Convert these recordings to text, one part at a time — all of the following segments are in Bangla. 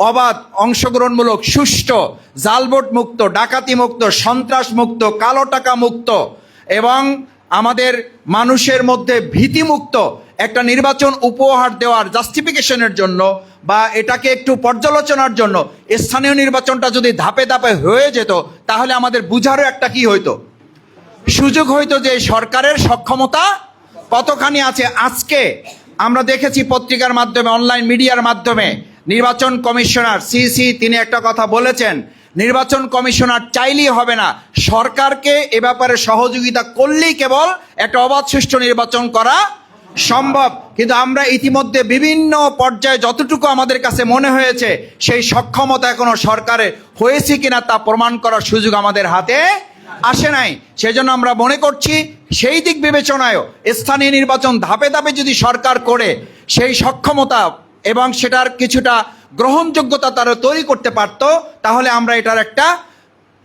অবাধ, অংশগ্রহণমূলক, সুষ্ঠু, জালবোট মুক্ত, ডাকাতি মুক্ত, সন্ত্রাস মুক্ত, কালো টাকা মুক্ত এবং আমাদের মানুষের মধ্যে ভীতিমুক্ত একটা নির্বাচন উপহার দেওয়ার জাস্টিফিকেশনের জন্য বা এটাকে একটু পর্যালোচনার জন্য স্থানীয় নির্বাচনটা যদি ধাপে ধাপে হয়ে যেত, তাহলে আমাদের বুঝারও একটা কি হইতো? সুযোগ হইতো যে সরকারের সক্ষমতা কতখানি আছে? আজকে আমরা দেখেছি পত্রিকার মাধ্যমে অনলাইন মিডিয়ার মাধ্যমে নির্বাচন কমিশনার সিসি তিনি একটা কথা বলেছেন, নির্বাচন কমিশনার চাইলেই হবে না। সরকারকে এ ব্যাপারে সহযোগিতা করলেই কেবল একটা অবাধ সুষ্ঠু নির্বাচন করা সম্ভব। কিন্তু আমরা ইতিমধ্যে বিভিন্ন পর্যায়ে যতটুকু আমাদের কাছে মনে হয়েছে, সেই সক্ষমতা এখনও সরকারে হয়েছে কিনা তা প্রমাণ করার সুযোগ আমাদের হাতে আসে নাই। সেজন্য আমরা মনে করছি, সেই দিক বিবেচনায়ও স্থানীয় নির্বাচন ধাপে ধাপে যদি সরকার করে, সেই সক্ষমতা এবং সেটার কিছুটা গ্রহণযোগ্যতা তারা তৈরি করতে পারত, তাহলে আমরা এটার একটা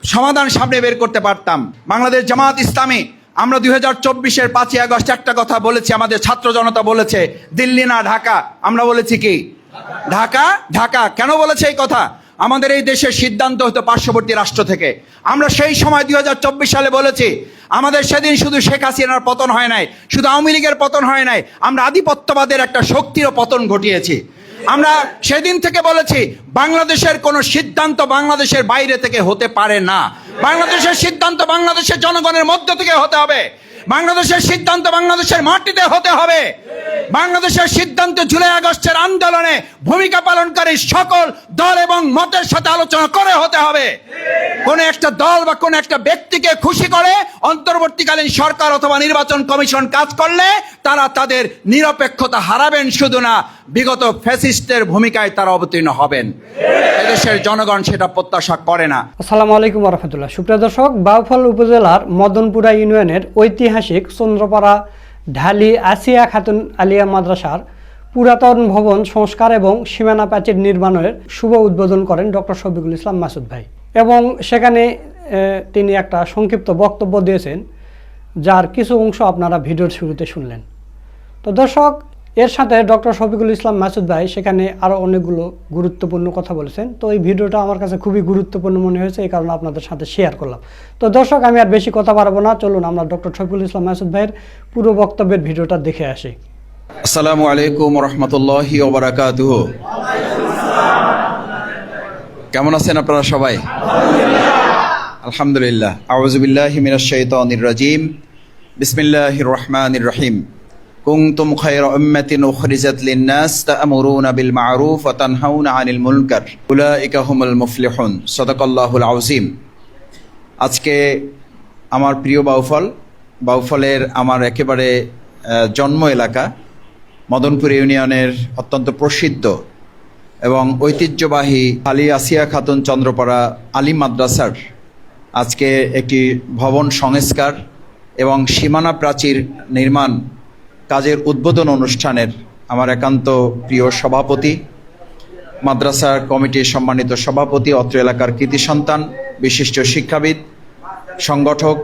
সমাধান সামনে বের করতে পারতাম। বাংলাদেশ জামাত ইসলামী, আমরা দুই হাজার চব্বিশের পাঁচই আগস্ট একটা কথা বলেছি, আমাদের ছাত্র জনতা বলেছে, দিল্লি না ঢাকা, আমরা বলেছি কি? ঢাকা? ঢাকা। কেন বলেছে এই কথা? আমাদের এই দেশের সিদ্ধান্ত হতো পার্শ্ববর্তী রাষ্ট্র থেকে। আমরা সেই সময় দু হাজার চব্বিশ সালে বলেছি, আমাদের সেদিন শুধু শেখ হাসিনার পতন হয় নাই, শুধু আওয়ামী লীগের পতন হয় নাই, আমরা আধিপত্যবাদের একটা শক্তিরও পতন ঘটিয়েছি। আমরা সেদিন থেকে বলেছি, বাংলাদেশের কোনো সিদ্ধান্ত বাংলাদেশের বাইরে থেকে হতে পারে না। বাংলাদেশের সিদ্ধান্ত বাংলাদেশের জনগণের মধ্য থেকে হতে হবে। বাংলাদেশের সিদ্ধান্ত বাংলাদেশের মাটিতে হতে হবে। বাংলাদেশের সিদ্ধান্ত জুলাই আগস্টের আন্দোলনে ভূমিকা পালনকারী সকল দল এবং মতের সাথে আলোচনা করে হতে হবে। কোন একটা দল বা কোন একটা ব্যক্তিকে খুশি করে অন্তর্বর্তীকালীন সরকার অথবা নির্বাচন কমিশন কাজ করলে তারা তাদের নিরপেক্ষতা হারাবেন শুধু না, বিগত ফ্যাসিস্টের ভূমিকায় তারা অবতীর্ণ হবেন। এদেশের জনগণ সেটা প্রত্যাশা করে না। আসসালামু আলাইকুম রহমতুল্লাহ সুপ্রিয় দর্শক, বাউফল উপজেলার মদনপুরা ইউনিয়নের ঐতিহাসিক চন্দ্রপাড়া ঢালি আসিয়া খাতুন আলিয়া মাদ্রাসার পুরাতন ভবন সংস্কার এবং সীমানা প্যাচের নির্মাণের শুভ উদ্বোধন করেন ডক্টর শফিকুল ইসলাম মাসুদ ভাই। এবং সেখানে তিনি একটা সংক্ষিপ্ত বক্তব্য দিয়েছেন, যার কিছু অংশ আপনারা ভিডিওর শুরুতে শুনলেন। তো দর্শক, এর সাথে ডক্টর শফিকুল ইসলাম মাসুদ ভাই, সেখানে আরও অনেকগুলো গুরুত্বপূর্ণ কথা বলেছেন। তো এই ভিডিওটা আমার কাছে খুবই গুরুত্বপূর্ণ মনে হয়েছে, এই কারণে আপনাদের সাথে শেয়ার করলাম। তো দর্শক, আমি আর বেশি কথা বাড়াবো না। চলুন আমরা ডক্টর শফিকুল ইসলাম মাসুদ ভাইয়ের পুরো বক্তব্যের ভিডিওটা দেখে আসি। আসসালামু আলাইকুম রহমতুল্লাহি কেমন আছেন আপনারা সবাই? আলহামদুলিল্লাহ। আউযুবিল্লাহি মিনাশ শাইতানির রাজিম। বিসমিল্লাহির রহমানির রহিম। কুনতুম খায়রা উম্মাতিন উখরিজাত লিন-নাস তা'মুরুনা বিল মা'রুফ ওয়া তানহাউনা 'আনিল মুনকার। উলাইকা হুমুল মুফলিহুন। সাদাকাল্লাহুল আযীম। আজকে আমার প্রিয় বাউফল, বাউফলের আমার একেবারে জন্ম এলাকা, মদনপুর ইউনিয়নের অত্যন্ত প্রসিদ্ধ এবং ঐতিহ্যবাহী আলী আসিয়া খাতুন চন্দ্রপাড়া আলী মাদ্রাসার আজকে একটি ভবন সংস্কার এবং সীমানা প্রাচীর নির্মাণ কাজের উদ্বোধন অনুষ্ঠানের আমার একান্ত প্রিয় সভাপতি মাদ্রাসা কমিটির সম্মানিত সভাপতি, অত্র এলাকার কৃতি সন্তান, বিশিষ্ট শিক্ষাবিদ, সংগঠক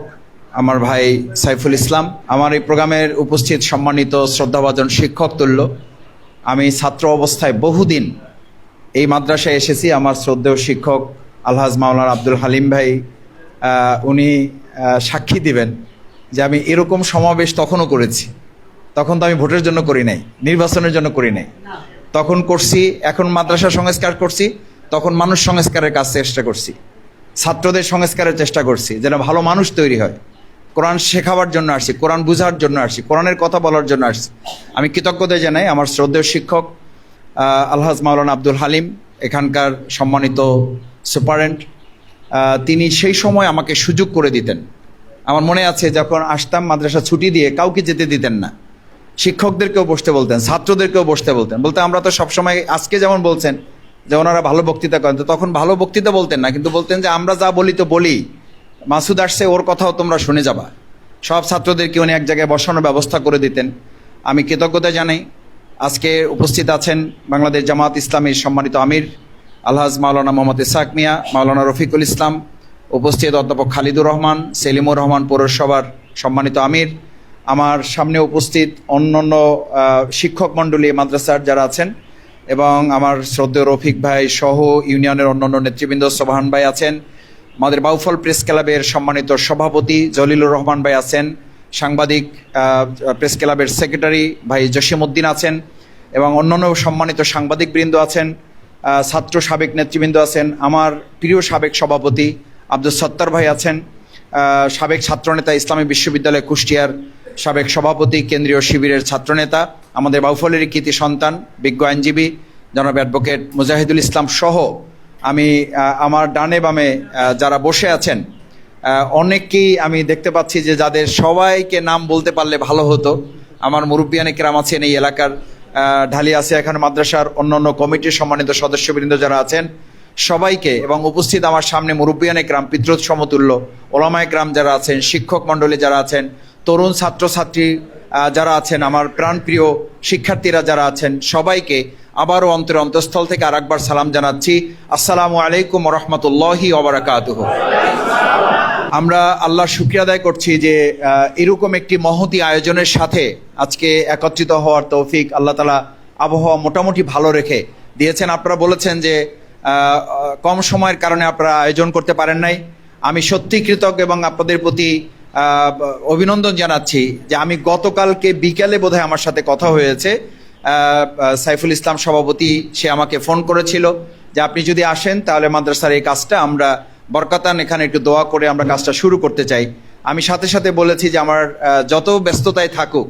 আমার ভাই সাইফুল ইসলাম। আমার এই প্রোগ্রামের উপস্থিত সম্মানিত শ্রদ্ধাভাজন শিক্ষক তুল্য। আমি ছাত্র অবস্থায় বহুদিন এই মাদ্রাসায় এসেছি। আমার শ্রদ্ধেয় শিক্ষক আলহাজ মাওলানা আব্দুল হালিম ভাই উনি সাক্ষী দিবেন যে আমি এরকম সমাবেশ তখনও করেছি। তখন তো আমি ভোটের জন্য করি নাই নির্বাচনের জন্য করি নাই। তখন করছি এখন মাদ্রাসা সংস্কার করছি তখন মানুষ সংস্কারের কাজ চেষ্টা করছি। ছাত্রদের সংস্কারের চেষ্টা করছি যেন ভালো মানুষ তৈরি হয়। কোরআন শেখাবার জন্য আসছি কোরআন বুঝার জন্য আসছি কোরআনের কথা বলার জন্য আসছি। আমি কৃতজ্ঞতা জানাই আমার শ্রদ্ধেয় শিক্ষক আলহাজ মাওলানা আব্দুল হালিম এখানকার সম্মানিত সুপারেন্ট। তিনি সেই সময় আমাকে সুযোগ করে দিতেন। আমার মনে আছে যখন আসতাম মাদ্রাসা ছুটি দিয়ে কাউকে যেতে দিতেন না। শিক্ষকদেরকেও বসতে বলতেন, ছাত্রদেরকেও বসতে বলতেন। বলতে আমরা তো সবসময় আজকে যেমন বলছেন যে ওনারা ভালো বক্তৃতা করেন, তো তখন ভালো বক্তৃতা বলতেন না, কিন্তু বলতেন যে আমরা যা বলি তো বলি। মাসুদ আসছে, ওর কথাও তোমরা শুনে যাবা। সব ছাত্রদেরকে উনি এক জায়গায় বসানোর ব্যবস্থা করে দিতেন। আমি কৃতজ্ঞতা জানাই। আজকে উপস্থিত আছেন বাংলাদেশ জামাত ইসলামের সম্মানিত আমির, আলহাজ মাওলানা মোহাম্মদ ইসাক মিয়া, মাওলানা রফিকুল ইসলাম, উপস্থিত অধ্যাপক খালিদুর রহমান, সেলিমুর রহমান পৌরসভার সম্মানিত আমির আমার সামনে উপস্থিত অন্যান্য শিক্ষক মণ্ডলী, মাদ্রাসার যারা আছেন এবং আমার শ্রদ্ধেয় রফিক ভাই সহ ইউনিয়নের অন্যান্য নেতৃবৃন্দ সোবাহান ভাই আছেন, আমাদের বাউফল প্রেস ক্লাবের সম্মানিত সভাপতি জলিলুর রহমান ভাই আছেন, সাংবাদিক প্রেস ক্লাবের সেক্রেটারি ভাই জসিমউদ্দিন আছেন এবং অন্যান্য সম্মানিত সাংবাদিক বৃন্দ আছেন ছাত্র সাবেক নেতৃবৃন্দ আছেন, আমার প্রিয় সাবেক সভাপতি আব্দুল সত্তার ভাই আছেন সাবেক ছাত্রনেতা ইসলামী বিশ্ববিদ্যালয় কুষ্টিয়ার সাবেক সভাপতি, কেন্দ্রীয় শিবিরের ছাত্রনেতা, আমাদের বাউফলের কৃতি সন্তান, বিজ্ঞ আইনজীবী, জনাব অ্যাডভোকেট মুজাহিদুল ইসলাম সহ আমি আমার ডানে বামে যারা বসে আছেন অনেককেই আমি দেখতে পাচ্ছি যে যাদের সবাইকে নাম বলতে পারলে ভালো হতো। আমার মুরব্বিয়ানে কেরাম আছেন এই এলাকার ঢালি আছে এখানে মাদ্রাসার অন্যান্য কমিটির সম্মানিত সদস্যবৃন্দ যারা আছেন, সবাইকে এবং উপস্থিত আমার সামনে মুরব্বিয়ানে গ্রাম পিতৃত সমতুল্য ওলামায় গ্রাম যারা আছেন, শিক্ষক মণ্ডলী যারা আছেন তরুণ ছাত্রছাত্রী যারা আছেন, আমার প্রাণপ্রিয় শিক্ষার্থীরা যারা আছেন, সবাইকে আবারও অন্তর অন্তঃস্থল থেকে আরেকবার সালাম জানাচ্ছি। আসসালামু আলাইকুম রহমতুল্লাহি ওবরাকাতুহ। আমরা আল্লাহ শুক্রিয়া আদায় করছি যে এরকম একটি মহতি আয়োজনের সাথে আজকে একত্রিত হওয়ার তৌফিক আল্লাহ তালা আবহাওয়া মোটামুটি ভালো রেখে দিয়েছেন। আপনারা বলেছেন যে কম সময়ের কারণে আপনারা আয়োজন করতে পারেন নাই। আমি সত্যি কৃতজ্ঞ এবং আপনাদের প্রতি অভিনন্দন জানাচ্ছি যে আমি গতকালকে বিকেলে বোধহয় আমার সাথে কথা হয়েছে। সাইফুল ইসলাম সভাপতি, সে আমাকে ফোন করেছিল যে আপনি যদি আসেন তাহলে মাদ্রাসার এই কাজটা আমরা বরকাতান এখানে একটু দোয়া করে আমরা কাজটা শুরু করতে চাই। আমি সাথে সাথে বলেছি যে আমার যত ব্যস্ততায় থাকুক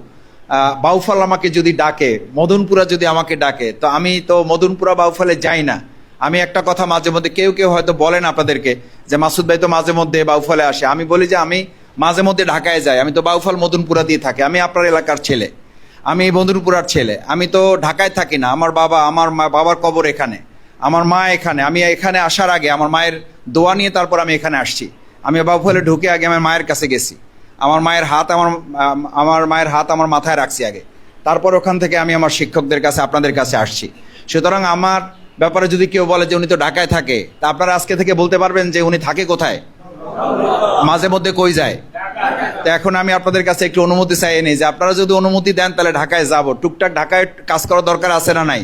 বাউফল আমাকে যদি ডাকে, মদনপুরা যদি আমাকে ডাকে, তো আমি তো মদনপুরা বাউফলে যাই না। আমি একটা কথা মাঝে মধ্যে কেউ কেউ হয়তো বলেন আপনাদেরকে যে মাসুদ ভাই তো মাঝে মধ্যে বাউফলে আসে। আমি বলি যে আমি মাঝে মধ্যে ঢাকায় যাই আমি তো বাউফল মদনপুরা দিয়ে থাকি। আমি আপনার এলাকার ছেলে। আমি বন্ধুরপুরার ছেলে। আমি তো ঢাকায় থাকি না। আমার বাবা, আমার মা, বাবার কবর এখানে। আমার মা এখানে। আমি এখানে আসার আগে আমার মায়ের দোয়া নিয়ে তারপর আমি এখানে আসছি। আমি বাবুফলে ঢুকে আগে আমার মায়ের কাছে গেছি। আমার মায়ের হাত আমার আমার মায়ের হাত আমার মাথায় রাখছি আগে। তারপর ওখান থেকে আমি আমার শিক্ষকদের কাছে, আপনাদের কাছে আসছি। সুতরাং আমার ব্যাপারে যদি কেউ বলে যে উনি তো ঢাকায় থাকে, তা আপনারা আজকে থেকে বলতে পারবেন যে উনি থাকে কোথায়? মাঝে মধ্যে কই যায়? তো এখন আমি আপনাদের কাছে একটু অনুমতি চাই নেই যে আপনারা যদি অনুমতি দেন, তাহলে ঢাকায় যাব। টুকটাক ঢাকায় কাজ করার দরকার আছে না নাই?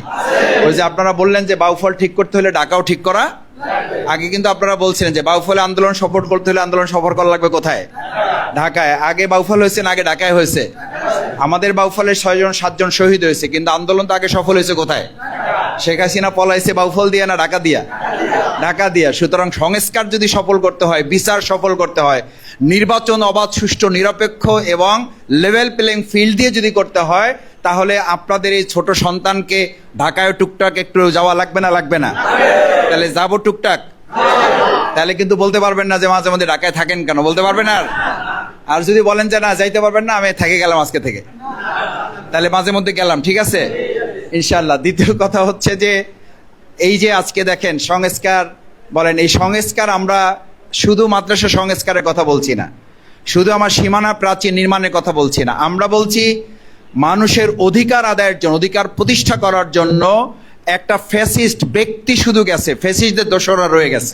ওই যে আপনারা বললেন যে বাউফল ঠিক করতে হলে ঢাকাও ঠিক করা। আগে কিন্তু আপনারা বলছিলেন যে বাউফলে আন্দোলন সাপোর্ট করতে হলে আন্দোলন, সফর করা লাগবে কোথায়? ঢাকায়। আগে বাউফল হয়েছে না আগে ঢাকায় হয়েছে? আমাদের বাউফলের ছয়জন সাতজন শহীদ হয়েছে, কিন্তু আন্দোলন তো আগে সফল হয়েছে কোথায়? শেখ হাসিনা পলাইছে বাউফল দিয়া না ঢাকা দিয়া? ঢাকা দিয়া। সুতরাং সংস্কার যদি সফল করতে হয়, বিচার সফল করতে হয়, নির্বাচন অবাধ, সুষ্ঠু, নিরপেক্ষ এবং লেভেল প্লেইং ফিল্ড দিয়ে যদি করতে হয়, তাহলে আপনাদের এই ছোট সন্তানকে ঢাকায় টুকটাক একটু যাওয়া লাগবে না লাগবে না? তাহলে যাব টুকটাক? তাহলে কিন্তু বলতে পারবেন না যে মাঝে মধ্যে ঢাকায় থাকেন কেন, বলতে পারবেন আর? আর যদি বলেন যে না, যাইতে পারবেন না, আমি থেকে গেলাম আজকে থেকে। তাহলে মাঝে মধ্যে গেলাম, ঠিক আছে? ইনশাল্লাহ দ্বিতীয় কথা হচ্ছে যে এই যে আজকে দেখেন সংস্কার, বলেন এই সংস্কার আমরা শুধু মাদ্রাসা সংস্কারের কথা বলছি না, শুধু আমার সীমানা প্রাচীর নির্মাণের কথা বলছি না, আমরা বলছি মানুষের অধিকার আদায়ের জন্য, অধিকার প্রতিষ্ঠা করার জন্য একটা ফ্যাসিস্ট ব্যক্তি শুধু গেছে, ফ্যাসিস্টদের দোষরা রয়ে গেছে।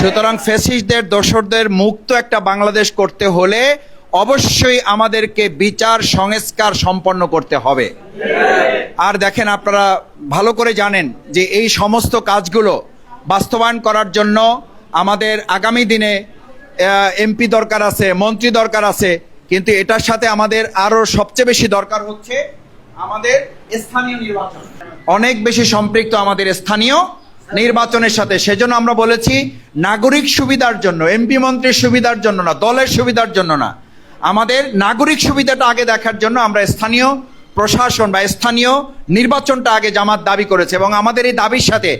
সুতরাং ফ্যাসিস্টদের দোসরদের মুক্ত একটা বাংলাদেশ করতে হলে অবশ্যই আমাদেরকে বিচার, সংস্কার সম্পন্ন করতে হবে। আর দেখেন আপনারা ভালো করে জানেন যে এই সমস্ত কাজগুলো বাস্তবায়ন করার জন্য আমাদের আগামী দিনে এমপি দরকার আছে, মন্ত্রী দরকার আছে, কিন্তু এটার সাথে আমাদের আরও সবচেয়ে বেশি দরকার হচ্ছে আমাদের স্থানীয় নির্বাচন। অনেক বেশি সম্পৃক্ত আমাদের স্থানীয় নির্বাচনের সাথে। সেজন্য আমরা বলেছি, নাগরিক সুবিধার জন্য, এমপি মন্ত্রীর সুবিধার জন্য না, দলের সুবিধার জন্য না। আমাদের নাগরিক সুবিধাটা আগে দেখার জন্য আমরা স্থানীয় প্রশাসন বা স্থানীয় নির্বাচনটা আগে জামাত দাবি করেছে এবং আমাদের এই দাবির সাথে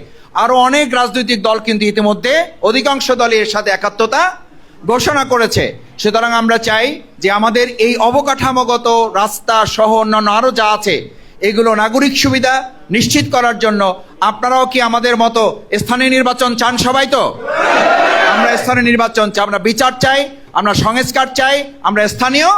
আরও অনেক রাজনৈতিক দল কিন্তু ইতিমধ্যে অধিকাংশ দলই এর সাথে একাত্মতা ঘোষণা করেছে। সুতরাং আমরা চাই যে আমাদের এই অবকাঠামোগত রাস্তা সহ অন্যান্য আরও যা আছে, এগুলো নাগরিক সুবিধা নিশ্চিত করার জন্য আপনারাও কি আমাদের মতো স্থানীয় নির্বাচন চান সবাই তো? আমরা স্থানীয় নির্বাচন চাই, আমরা বিচার চাই আমরা সংস্কার চাই, আমরা স্থানীয়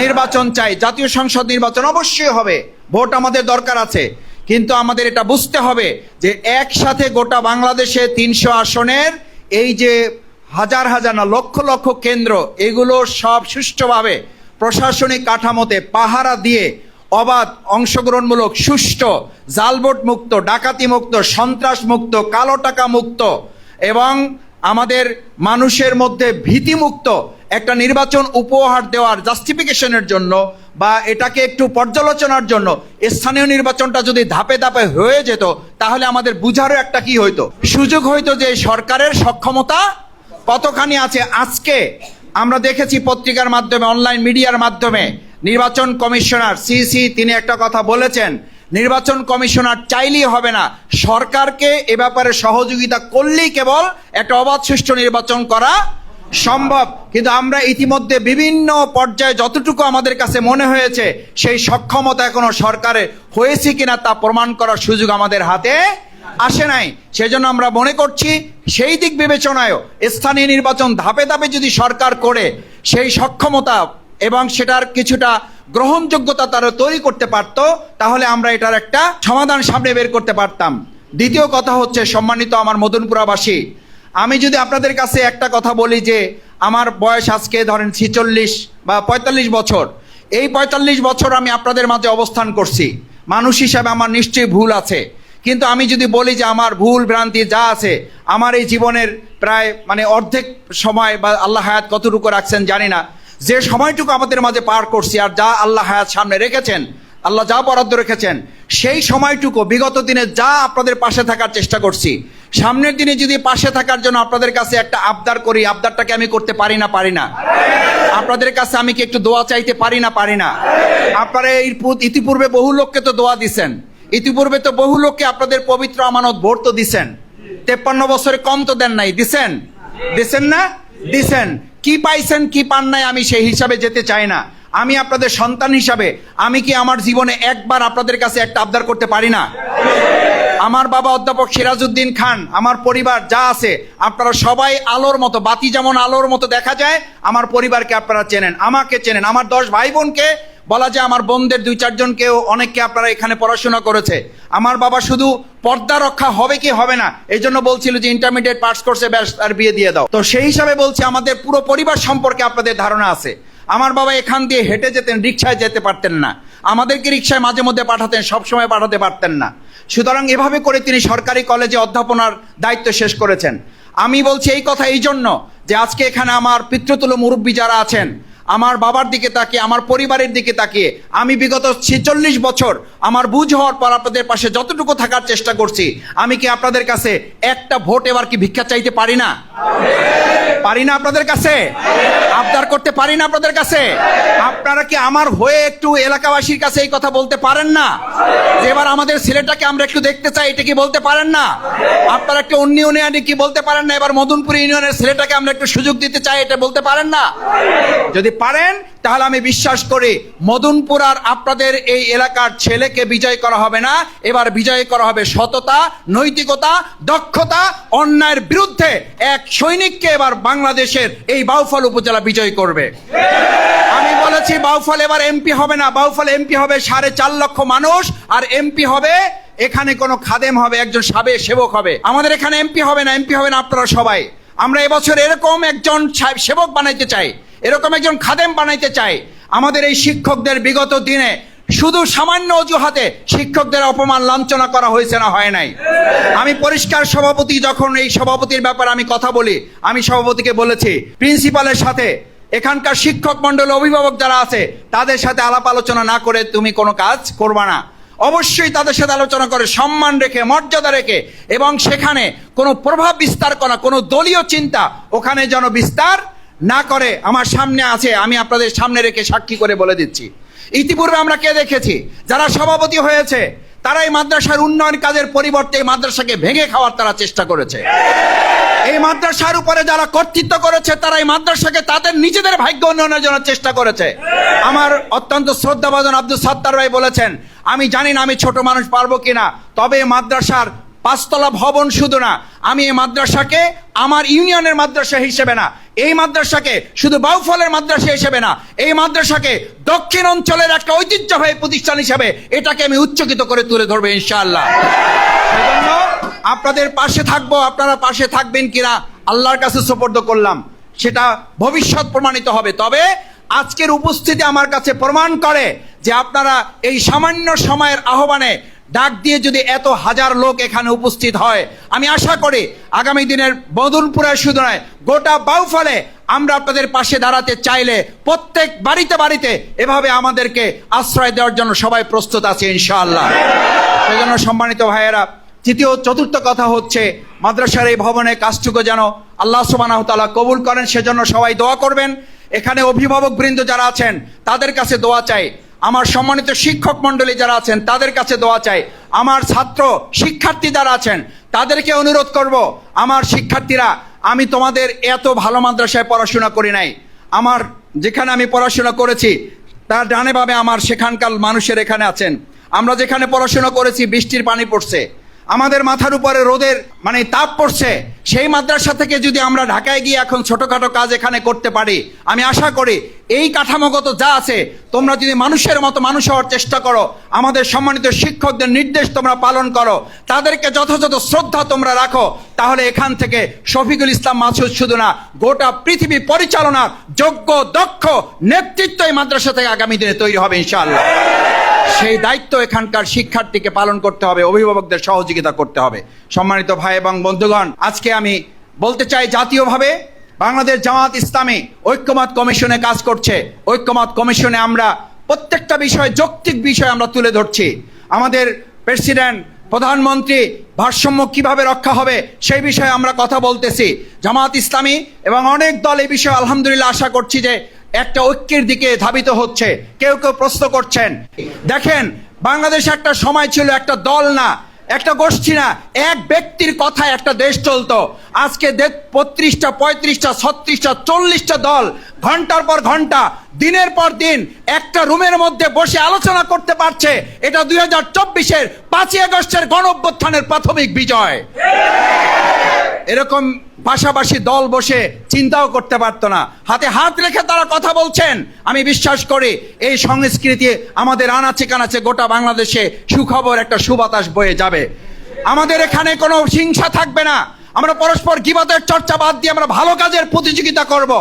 নির্বাচন চাই, জাতীয় সংসদ নির্বাচন অবশ্যই হবে, ভোট আমাদের দরকার আছে, কিন্তু আমাদের এটা বুঝতে হবে যে একসাথে গোটা বাংলাদেশে তিনশো আসনের, এই যে হাজার হাজার না, লক্ষ লক্ষ কেন্দ্র, এগুলো সব সুষ্ঠুভাবে প্রশাসনিক কাঠামোতে পাহারা দিয়ে অবাধ, অংশগ্রহণমূলক, সুষ্ঠু জালবোট মুক্ত, ডাকাতি মুক্ত, সন্ত্রাস মুক্ত, কালো টাকা মুক্ত এবং আমাদের মানুষের মধ্যে ভীতিমুক্ত একটা নির্বাচন উপহার দেওয়ার জাস্টিফিকেশনের জন্য বা এটাকে একটু পর্যালোচনার জন্য স্থানীয় নির্বাচনটা যদি ধাপে ধাপে হয়ে যেত, তাহলে আমাদের বুঝারও একটা কি হইতো? সুযোগ হইতো যে সরকারের সক্ষমতা কতখানি আছে। আজকে আমরা দেখেছি পত্রিকার মাধ্যমে অনলাইন মিডিয়ার মাধ্যমে নির্বাচন কমিশনার সিসি তিনি একটা কথা বলেছেন নির্বাচন কমিশনার চাইলেই হবে না। সরকারকে এ ব্যাপারে সহযোগিতা করলেই কেবল একটা অবাধ সুষ্ঠু নির্বাচন করা সম্ভব। কিন্তু আমরা ইতিমধ্যে বিভিন্ন পর্যায়ে যতটুকু আমাদের কাছে মনে হয়েছে, সেই সক্ষমতা এখনও সরকারে হয়েছে কিনা তা প্রমাণ করার সুযোগ আমাদের হাতে আসে নাই। সেজন্য আমরা মনে করছি, সেই দিক বিবেচনায়ও স্থানীয় নির্বাচন ধাপে ধাপে যদি সরকার করে, সেই সক্ষমতা এবং সেটার কিছুটা গ্রহণযোগ্যতা তারা তৈরি করতে পারতো, তাহলে আমরা এটার একটা সমাধান সামনে বের করতে পারতাম। দ্বিতীয় কথা হচ্ছে, সম্মানিত আমার মদনপুরাবাসী, আমি যদি আপনাদের কাছে একটা কথা বলি যে, আমার বয়স আজকে ধরেন ছিচল্লিশ বা পঁয়তাল্লিশ বছর, এই পঁয়তাল্লিশ বছর আমি আপনাদের মাঝে অবস্থান করছি। মানুষ হিসাবে আমার নিশ্চয়ই ভুল আছে। কিন্তু আমি যদি বলি যে, আমার ভুল ভ্রান্তি যা আছে, আমার এই জীবনের প্রায় মানে অর্ধেক সময় বা আল্লাহ হায়াত কতটুকু রাখছেন জানি না। যে সময়টুকু আমাদের মাঝে পার করছি আর যা আল্লাহ হায়াত সামনে রেখেছেন, আল্লাহ যা বরাদ্দ রেখেছেন, সেই সময়টুকু, বিগত দিনে যা আপনাদের পাশে থাকার চেষ্টা করছি। সামনের দিনে যদি পাশে থাকার জন্য আপনাদের কাছে একটা আবদার করি, আবদারটাকে আমি করতে পারি না পারি না। আপনাদের কাছে আমি কি একটু দোয়া চাইতে পারি না পারি না? আপনারা এই ইতিপূর্বে বহু লোককে তো দোয়া দিছেন। ইতিপূর্বে তো বহু লোককে আপনাদের পবিত্র আমানত ভোট তো দিছেন। তেপ্পান্ন বছরে কম তো দেন নাই। দিছেন? দিছেন না? দিছেন। কি পাইছেন, কি পান নাই, আমি সেই হিসাবে যেতে চাই না। আমি আপনাদের সন্তান হিসাবে, আমি কি আমার জীবনে একবার আপনাদের কাছে একটা আবদার করতে পারি না? আমার বাবা অধ্যাপক সিরাজউদ্দিন খান, আমার পরিবার যা আছে, আপনারা সবাই আলোর মতো, বাতি যেমন আলোর মতো দেখা যায়, আমার পরিবারকে আপনারা চেনেন, আমাকে চেনেন, আমার দশ ভাই বোনকে বলা যায় আমার বোনদের দুই চারজনকেও অনেককে আপনারা এখানে পড়াশোনা করেছে। আমার বাবা শুধু পর্দা রক্ষা হবে কি হবে না এই জন্য বলছিল যে ইন্টারমিডিয়েট পাস করছে ব্যাস, আর বিয়ে দিয়ে দাও। তো সেই হিসাবে বলছি আমাদের পুরো পরিবার সম্পর্কে আপনাদের ধারণা আছে। আমার বাবা এখান দিয়ে হেঁটে যেতেন রিক্সায় যেতে পারতেন না। আমাদেরকে রিক্সায় মাঝে মধ্যে পাঠাতেন, সবসময় পাঠাতে পারতেন না। সুতরাং এভাবে করে তিনি সরকারি কলেজে অধ্যাপনার দায়িত্ব শেষ করেছেন। আমি বলছি এই কথা এই জন্য যে আজকে এখানে আমার পিতৃতুল মুরব্বী যারা আছেন আমার বাবার দিকে তাকিয়ে, আমার পরিবারের দিকে তাকিয়ে, আমি বিগত ছেচল্লিশ বছর আমার বুঝ হওয়ার পর আপনাদের পাশে যতটুকু থাকার চেষ্টা করছি, আমি কি আপনাদের কাছে একটা ভোট এবার কি ভিক্ষা চাইতে পারি না? পারি না আপনাদের কাছে? আবদার করতে পারি না আপনাদের কাছে? আপনারা কি আমার হয়ে একটু এলাকাবাসীর কাছে এই কথা বলতে পারেন না? যে এবার আমাদের ছেলেটাকে আমরা একটু দেখতে চাই, এটা কি বলতে পারেন না? আপনারা একটু অন্য ইউনিয়নে কি বলতে পারেন না? এবার মদনপুর ইউনিয়নের ছেলেটাকে আমরা একটু সুযোগ দিতে চাই, এটা বলতে পারেন না? যদি পারেন, তাহলে আমি বিশ্বাস করি মদনপুর আর আপনাদের এই এলাকার ছেলেকে বিজয় করা হবে না। এবার বিজয় করা হবে সততা, নৈতিকতা, দক্ষতা, অন্যায়ের বিরুদ্ধে এক সৈনিককে এবার বাংলাদেশের এই বাউফল উপজেলা বিজয় করবে। আমি বলেছি বাউফল এবার এমপি হবে না। বাউফল এমপি হবে সাড়ে চার লক্ষ মানুষ, আর এমপি হবে, এখানে কোনো খাদেম হবে, একজন সাবে সেবক হবে। আমাদের এখানে এমপি হবে না, এমপি হবে না আপনারা সবাই। আমরা এবছর এরকম একজন সেবক বানাইতে চাই। এরকম একজন খাদেম বানাইতে চাই। আমাদের এই শিক্ষকদের বিগত দিনে শুধু সামান্য অজুহাতে শিক্ষকদের অপমান লাঞ্ছনা করা হয়েছে না, হয় নাই। আমি পরিষ্কার সভাপতি, যখন এই সভাপতির ব্যাপারে আমি কথা বলি, আমি সভাপতিকে বলেছি, প্রিন্সিপালের সাথে এখানকার শিক্ষক মন্ডল অভিভাবক যারা আছে, তাদের সাথে আলাপ আলোচনা না করে তুমি কোনো কাজ করবা না। অবশ্যই তাদের সাথে আলোচনা করে, সম্মান রেখে, মর্যাদা রেখে এবং সেখানে কোনো প্রভাব বিস্তার করা, কোনো দলীয় চিন্তা, ওখানে যেন বিস্তার না করে, আমার সামনে আছে, আমি আপনাদের সামনে রেখে সাক্ষী করে বলে দিচ্ছি। ইতিপূর্বে আমরা কে দেখেছি? যারা সভাপতি হয়েছে, তারাই মাদ্রাসার উন্নয়ন কাজের পরিবর্তে মাদ্রাসাকে ভেঙে খাওয়ার তারা চেষ্টা করেছে। এই মাদ্রাসার উপরে যারা কর্তৃত্ব করেছে তারা এই মাদ্রাসাকে তাদের নিজেদের ভাগ্য উন্নয়নের জন্য চেষ্টা করেছে। আমার অত্যন্ত শ্রদ্ধাভাজন আব্দুল সত্তার ভাই বলেছেন, আমি জানি না আমি ছোট মানুষ পারব কিনা, তবে মাদ্রাসার পাঁচতলা ভবন শুধু না, আমি এই মাদ্রাসাকে আমার ইউনিয়নের মাদ্রাসা হিসেবে না এই মাদ্রাসাকে শুধু বাউফলের মাদ্রাসা হিসেবে না, এই মাদ্রাসাকে দক্ষিণ অঞ্চলের একটা ঐতিহ্যবাহী প্রতিষ্ঠান হিসেবে এটাকে আমি উচ্চকিত করে তুলে ধরবো ইনশাআল্লাহ। আপনাদের পাশে থাকব, আপনারা পাশে থাকবেন কিনা আল্লাহর কাছে সুপর্দ করলাম, সেটা ভবিষ্যৎ প্রমাণিত হবে। তবে আজকের উপস্থিতি আমার কাছে প্রমাণ করে যে আপনারা এই সামান্য সময়ের আহ্বানে ডাক দিয়ে যদি এত হাজার লোক এখানে উপস্থিত হয়, আমি আশা করি আগামী দিনের বদলপুরে শুধু নয় গোটা বাউফলে আমরা আপনাদের পাশে দাঁড়াতে চাইলে প্রত্যেক বাড়িতে বাড়িতে এভাবে আমাদেরকে আশ্রয় দেওয়ার জন্য সবাই প্রস্তুত আছে ইনশাআল্লাহ। সেজন্য সম্মানিত ভাইয়েরা, তৃতীয় চতুর্থ কথা হচ্ছে, মাদ্রাসার এই ভবনে কাজটুকু যেন আল্লাহ তালা কবুল করেন, সেজন্য সবাই দোয়া করবেন। এখানে অভিভাবক বৃন্দ যারা আছেন, তাদের কাছে দোয়া চাই। আমার সম্মানিত শিক্ষক মণ্ডলী যারা আছেন, তাদের কাছে দোয়া চাই। আমার ছাত্র শিক্ষার্থী যারা আছেন, তাদেরকে অনুরোধ করব, আমার শিক্ষার্থীরা, আমি তোমাদের এত ভালো মাদ্রাসায় পড়াশোনা করি নাই। আমার যেখানে আমি পড়াশোনা করেছি, তার ডানে ভাবে আমার সেখানকার মানুষের এখানে আছেন। আমরা যেখানে পড়াশোনা করেছি, বৃষ্টির পানি পড়ছে। আমাদের মাথার উপরে রোদের মানে তাপ পড়ছে, সেই মাদ্রাসা থেকে যদি আমরা ঢাকায় গিয়ে এখন ছোটখাটো কাজ এখানে করতে পারি, আমি আশা করি এই কাঠামোগত যা আছে, তোমরা যদি মানুষের মতো মানুষ হওয়ার চেষ্টা করো, আমাদের সম্মানিত শিক্ষকদের নির্দেশ তোমরা পালন করো, তাদেরকে যথাযথ শ্রদ্ধা তোমরা রাখো, তাহলে এখান থেকে শফিকুল ইসলাম মাসুদ শুধু না, গোটা পৃথিবী পরিচালনার যোগ্য, দক্ষ নেতৃত্ব এই মাদ্রাসা থেকে আগামী দিনে তৈরি হবে, ইনশাআল্লাহ। সেই দায়িত্ব এখানকার শিক্ষার্থীকে পালন করতে হবে, অভিভাবকদের সহযোগিতা করতে হবে। সম্মানিত ভাই এবং বন্ধুগণ, আজকে আমি বলতে চাই জাতীয়ভাবে, বাংলাদেশ জামাত ইসলামী ঐক্যমত কমিশনে কাজ করছে। ঐক্যমত কমিশনে আমরা প্রত্যেকটা বিষয়, যৌক্তিক বিষয় আমরা তুলে ধরছি। আমাদের প্রেসিডেন্ট, প্রধানমন্ত্রী ভারসাম্য কীভাবে রক্ষা হবে সেই বিষয়ে আমরা কথা বলতেছি। জামাত ইসলামী এবং অনেক দল এই বিষয়ে আলহামদুলিল্লাহ আশা করছি যে একটা ঐক্যের দিকে ধাবিত হচ্ছে। কেউ কেউ প্রশ্ন করছেন, দেখেন, বাংলাদেশ একটা সময় ছিল একটা দল না, একটা গোষ্ঠী না, এক ব্যক্তির কথায় একটা দেশ চলতো। আজকে বত্রিশটা, পঁয়ত্রিশটা, ছত্রিশটা, চল্লিশটা দল ঘণ্টার পর ঘণ্টা, দিনের পর দিন একটা রুমের মধ্যে বসে আলোচনা করতে পারছে। এটা দুই হাজার চব্বিশের পাঁচই আগস্টের গণ প্রাথমিক বিজয়। এরকম পাশাপাশি দল বসে চিন্তাও করতে পারত না। হাতে হাত রেখে তারা কথা বলছেন। আমি বিশ্বাস করি, এই সংস্কৃতি আমাদের আনাচে কানাচে গোটা বাংলাদেশে সুখবর একটা সুবাতাস বয়ে যাবে। আমাদের এখানে কোনো হিংসা থাকবে না। আমরা পরস্পর গিবাদের চর্চা বাদ দিয়ে আমরা ভালো কাজের প্রতিযোগিতা করব।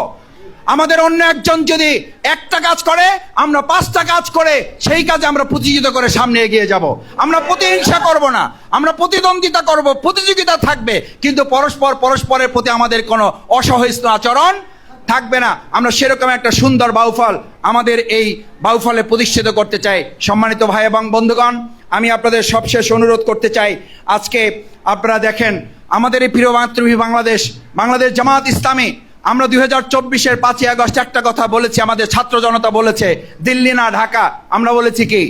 আমাদের অন্য একজন যদি একটা কাজ করে, আমরা পাঁচটা কাজ করে, সেই কাজে আমরা প্রতিযোগিতা করে সামনে এগিয়ে যাব। আমরা প্রতিহিংসা করব না। আমরা প্রতিদ্বন্দ্বিতা করব। প্রতিযোগিতা থাকবে। কিন্তু পরস্পর পরস্পরের প্রতি আমাদের কোনো অসহিষ্ণু আচরণ থাকবে না। আমরা সেরকম একটা সুন্দর বাউফল আমাদের এই বাউফলে প্রতিষ্ঠিত করতে চাই। সম্মানিত ভাই এবং বন্ধুগণ, আমি আপনাদের সবশেষ অনুরোধ করতে চাই। আজকে আপনারা দেখেন, আমাদের এই প্রিয় মাতৃভূমি বাংলাদেশ বাংলাদেশ জামাত ইসলামী আমরা দুই হাজার চব্বিশের পাঁচই আগস্ট একটা কথা বলেছি, আমাদের ছাত্র জনতা বলেছে, দিল্লি না ঢাকা। আমরা বলেছি কি?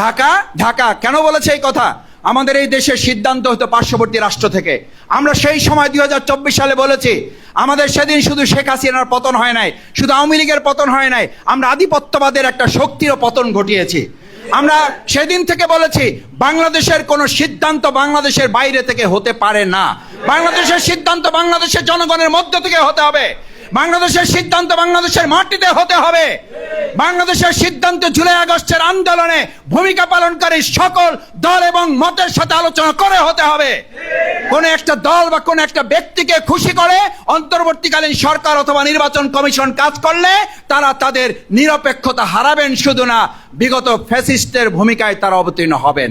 ঢাকা? ঢাকা। কেন বলেছে এই কথা? আমাদের এই দেশের সিদ্ধান্ত হতো পার্শ্ববর্তী রাষ্ট্র থেকে। আমরা সেই সময় দুই হাজার চব্বিশ সালে বলেছি, আমাদের সেদিন শুধু শেখ হাসিনার পতন হয় নাই, শুধু আওয়ামী লীগের পতন হয় নাই, আমরা আধিপত্যবাদের একটা শক্তিরও পতন ঘটিয়েছি। আমরা সেদিন থেকে বলেছি, বাংলাদেশের কোনো সিদ্ধান্ত বাংলাদেশের বাইরে থেকে হতে পারে না। বাংলাদেশের সিদ্ধান্ত বাংলাদেশের জনগণের মধ্য থেকে হতে হবে। বাংলাদেশের সিদ্ধান্ত বাংলাদেশের মাটিতে হতে হবে। বাংলাদেশের সিদ্ধান্ত জুলাই আগস্টের আন্দোলনে ভূমিকা পালনকারী সকল দল এবং মতের সাথে আলোচনা করে হতে হবে। কোন একটা দল বা কোন একটা ব্যক্তিকে খুশি করে অন্তর্বর্তীকালীন সরকার অথবা নির্বাচন কমিশন কাজ করলে তারা তাদের নিরপেক্ষতা হারাবেন শুধু না, বিগত ফ্যাসিস্টের ভূমিকায় তারা অবতীর্ণ হবেন।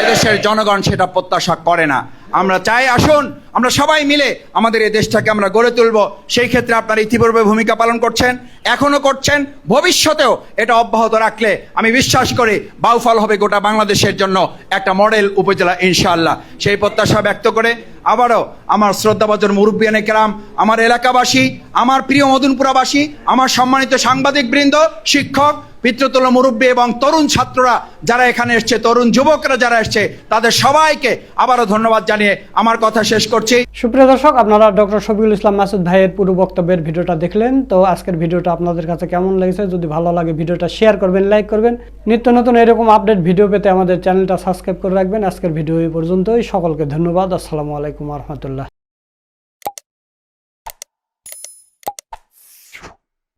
এদেশের জনগণ সেটা প্রত্যাশা করে না। আমরা চাই আসুন আমরা সবাই মিলে আমাদের এই দেশটাকে আমরা গড়ে তুলব। সেই ক্ষেত্রে আপনারা ইতিপূর্বে ভূমিকা পালন করছেন এখনও করছেন। ভবিষ্যতেও এটা অব্যাহত রাখলে আমি বিশ্বাস করি বাউফল হবে গোটা বাংলাদেশের জন্য একটা মডেল উপজেলা, ইনশাআল্লাহ। সেই প্রত্যাশা ব্যক্ত করে আবারও আমার শ্রদ্ধাভাজন মুরব্বিয়ানে কেরাম, আমার এলাকাবাসী, আমার প্রিয় মদনপুরাবাসী, আমার সম্মানিত সাংবাদিক বৃন্দ শিক্ষক, পিতৃতুল্য মুরব্বী এবং তরুণ ছাত্ররা যারা এখানে এসছে, তরুণ যুবকরা যারা এসছে, তাদের সবাইকে আবারও ধন্যবাদ জানিয়ে আমার কথা শেষ করছি। সুপ্রিয় দর্শক, আপনারা ডক্টর শফিকুল ইসলাম মাসুদ ভাইয়ের পুরো বক্তব্যের ভিডিওটা দেখলেন। তো আজকের ভিডিওটা আপনাদের কাছে কেমন লেগেছে? যদি ভালো লাগে ভিডিওটা শেয়ার করবেন লাইক করবেন। নিত্য নতুন এরকম আপডেট ভিডিও পেতে আমাদের চ্যানেলটা সাবস্ক্রাইব করে রাখবেন। আজকের ভিডিও এই পর্যন্তই। সকলকে ধন্যবাদ। আসসালামু আলাইকুম রহমতুল্লাহ।